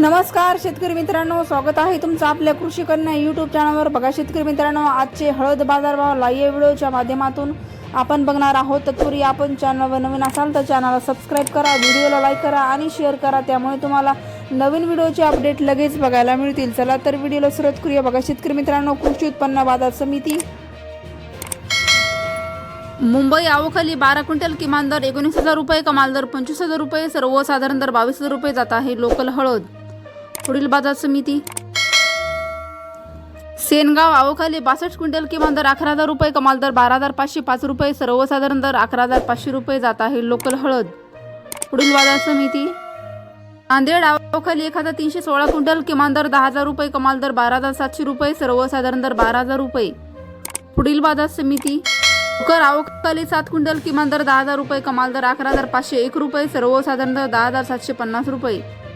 नमस्कार शेतकरी मित्रांनो. स्वागत आहे तुमचं आपल्या कृषी कन्या यूट्यूब चॅनलवर बघा शेतकरी मित्रांनो आजचे हळद बाजारभाव लाईव्ह व्हिडिओच्या माध्यमातून आपण बघणार आहोत. तत्पूर्वी आपण चॅनलवर नवीन असाल तर चॅनलला सबस्क्राईब करा व्हिडिओला लाईक करा आणि शेअर करा. त्यामुळे तुम्हाला नवीन व्हिडिओचे अपडेट लगेच बघायला मिळतील. चला तर व्हिडिओला सुरुवात करूया. बघा शेतकरी मित्रांनो कृषी उत्पन्न बाजार समिती. मुंबई आवोखाली बारा क्विंटल किमान दर एकोणीस हजार रुपये कमाल दर पंचवीस हजार रुपये सर्वसाधारण दर बावीस हजार रुपये जात आहे. लोकल हळद. पुढील बाजार समिती. सेनगाव आवखाली बासष्ट क्विंटल किमान दर अकरा हजार रुपये कमाल दर बारा हजार पाचशे पाच रुपये सर्वसाधारण दर अकरा हजार पाचशे रुपये जात आहे लोकल हळद. पुढील बाजार समिती. नांदेड आवखाली एक हजार तीनशे सोळा क्विंटल किमान दर दहा हजार रुपये कमाल दर बारा हजार सातशे रुपये सर्वसाधारण दर बारा हजार रुपये. पुढील बाजार समिती. भोकर आवखाली सात क्विंटल किमान दर दहा हजार रुपये कमाल दर अकरा हजार पाचशे एक रुपये सर्वसाधारण दर दहा हजार सातशे पन्नास रुपये.